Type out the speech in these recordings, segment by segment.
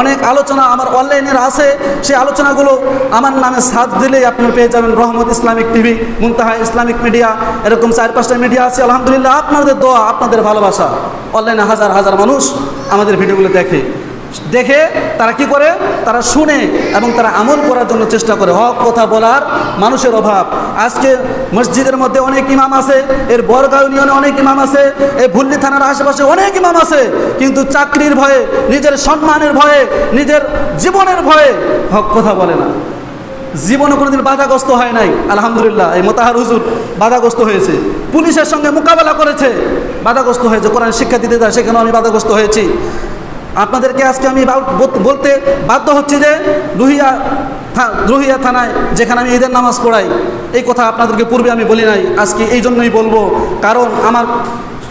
অনেক আলোচনা আমার অনলাইনের আছে। সেই আলোচনাগুলো আমার নামে সাথ দিলেই আপনি পেয়ে যাবেন Rahmat Islamic TV, Muntaha Islamic media, এরকম চার পাঁচটা মিডিয়া আছে। আলহামদুলিল্লাহ, আপনাদের দোয়া, আপনাদের ভালোবাসা। অনলাইনে হাজার হাজার মানুষ আমাদের ভিডিওগুলো দেখে। দেখে তারা কি করে? তারা শুনে এবং তারা আমল করার জন্য চেষ্টা করে। হক, কথা বলার মানুষের অভাব। আজকে মসজিদের মধ্যে অনেক ইমাম আছে, এর বরগাঁও ইউনিয়নে অনেক ইমাম আছে এই ভুল্লি থানার আশেপাশে অনেক ইমাম আছে, কিন্তু চাকরির ভয়ে, নিজের সম্মানের ভয়ে, নিজের জীবনের ভয়ে হক, কথা বলে না। জীবনে কোনোদিন বাধাগ্রস্ত হয় নাই, আলহামদুলিল্লাহ। এই মোতাহার হুজুর বাধাগ্রস্ত হয়েছে। পুলিশের সঙ্গে মোকাবেলা করেছে, বাধাগ্রস্ত হয়েছে। কোরআন শিক্ষা দিতে যায় সেখানেও আমি বাধাগ্রস্ত হয়েছি। আপনাদেরকে আজকে আমি বলতে বাধ্য হচ্ছি যে রুহিয়া থা- রুহিয়া থানায় যেখানে আমি ঈদের নামাজ পড়াই, এই কথা আপনাদেরকে পূর্বে আমি বলি নাই, আজকে এই জন্যই বলব, কারণ আমার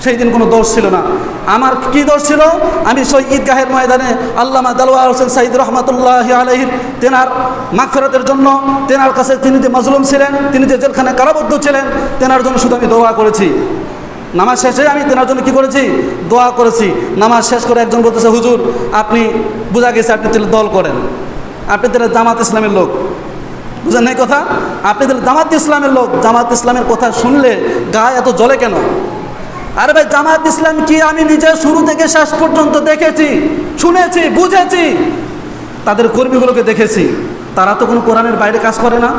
সেই দিন কোনো দোষ ছিল না। আমার কি দোষ ছিল? আমি সেই ঈদগাহের ময়দানে আল্লামা দালওয়া হোসেন সাইদ রহমতুল্লাহ আলহির তেনার মাগফেরতের জন্য তেনার কাছে তিনি যে মজলুম ছিলেন, তিনি যে জেলখানে কারাবদ্ধ ছিলেন, তেনার জন্য শুধু আমি দোয়া করেছি। নামাজ শেষে আমি তেনার জন্য কি করেছি? দোয়া করেছি। নামাজ শেষ করে একজন বলতেছে, হুজুর, আপনি বোঝা গেছে আপনি তাহলে দল করেন। আপনি তাহলে জামাত ইসলামের লোক। বুঝেন নাই কথা? আপনি তাহলে জামাত ইসলামের লোক। জামাত ইসলামের কথা শুনলে গায়ে এত জ্বলে কেন? আরে ভাই, জামাত ইসলাম কি আমি নিজে শুরু থেকে শেষ পর্যন্ত দেখেছি, শুনেছি, বুঝেছি? তাদের কর্মীগুলোকে দেখেছি। তারা তো কোনো কোরআনের বাইরে কাজ করে না।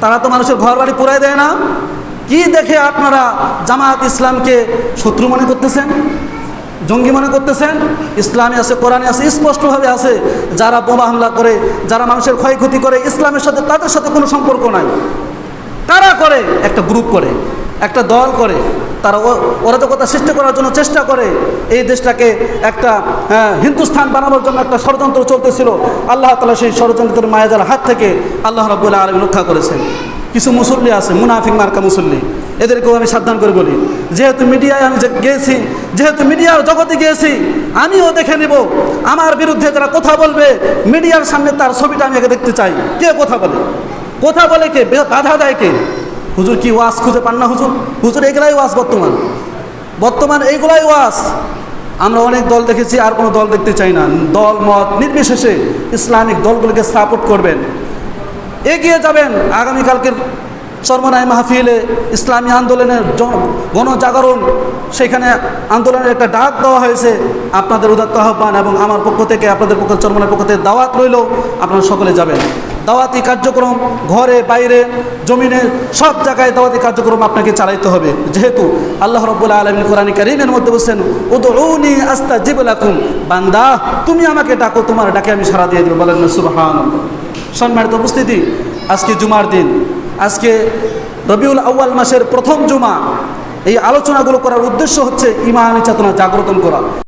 তারা তো মানুষের ঘর বাড়ি পুরাই দেয় না। কি দেখে আপনারা জামাত ইসলামকে শত্রু মনে করতেছেন? জঙ্গি মনে করতেছেন? ইসলামে আছে কোরআনে আছে স্পষ্টভাবে আছে যারা বোমা হামলা করে যারা মানুষের ক্ষয়ক্ষতি করে ইসলামের সাথে তাদের সাথে কোনো সম্পর্ক নাই। কারা করে? একটা গ্রুপ করে একটা দল করে তারা অরাজকতা সৃষ্টি করার জন্য চেষ্টা করে এই দেশটাকে একটা হ্যাঁ, হিন্দুস্থান বানানোর জন্য একটা ষড়যন্ত্র চলতেছিল। আল্লাহ তালা সেই ষড়যন্ত্রের মায়াজার হাত থেকে আল্লাহ রব্বুল্লাহ আলম রক্ষা করেছেন। কিছু মুসল্লি আছে, মুনাফিক মার্কা মুসল্লি। এদেরকেও আমি সাবধান করে বলি, যেহেতু মিডিয়ায় আমি গিয়েছি যেহেতু মিডিয়ার জগতে গিয়েছি আমিও দেখে নেব। আমার বিরুদ্ধে যারা কথা বলবে, মিডিয়ার সামনে তার ছবিটা আমি আগে দেখতে চাই। কে কথা বলে? কথা বলে কে? বাধা দেয় কে? হুজুর কি ওয়াজ খুঁজে পান না হুজুর? হুজুর এগুলাই ওয়াজ বর্তমান। বর্তমান এইগুলাই ওয়াজ। আমরা অনেক দল দেখেছি, আর কোনো দল দেখতে চাই না। দল মত নির্বিশেষে ইসলামিক দলগুলোকে সাপোর্ট করবেন। এগিয়ে যাবেন আগামীকালকের চর্মনায় মাহফিলে ইসলামী আন্দোলনের গণজাগরণ, সেখানে আন্দোলনের একটা ডাক দেওয়া হয়েছে। আপনাদের উদাত্ত আহ্বান এবং আমার পক্ষ থেকে আপনাদের পক্ষ চর্মনার পক্ষ থেকে দাওয়াত রইল। আপনারা সকলে যাবেন। দাওয়াতি কার্যক্রম ঘরে, বাইরে, জমিনে, সব জায়গায় দাওয়াতি কার্যক্রম আপনাকে চালাইতে হবে। যেহেতু আল্লাহ রব্বুল্লাহ আলমী কোরআন করিমের মধ্যে বলছেন, উদউনি আস্তা জিবলাকুম বান্দা, তুমি আমাকে ডাকো, তোমার ডাকে আমি সারা দিয়ে দেবো। বলেন না সুবহান সম্মানিত উপস্থিতি, আজকে জুমার দিন। আজকে রবিউল আউয়াল মাসের প্রথম জুমা। এই আলোচনাগুলো করার উদ্দেশ্য হচ্ছে ইমানি চেতনা জাগ্রতন করা।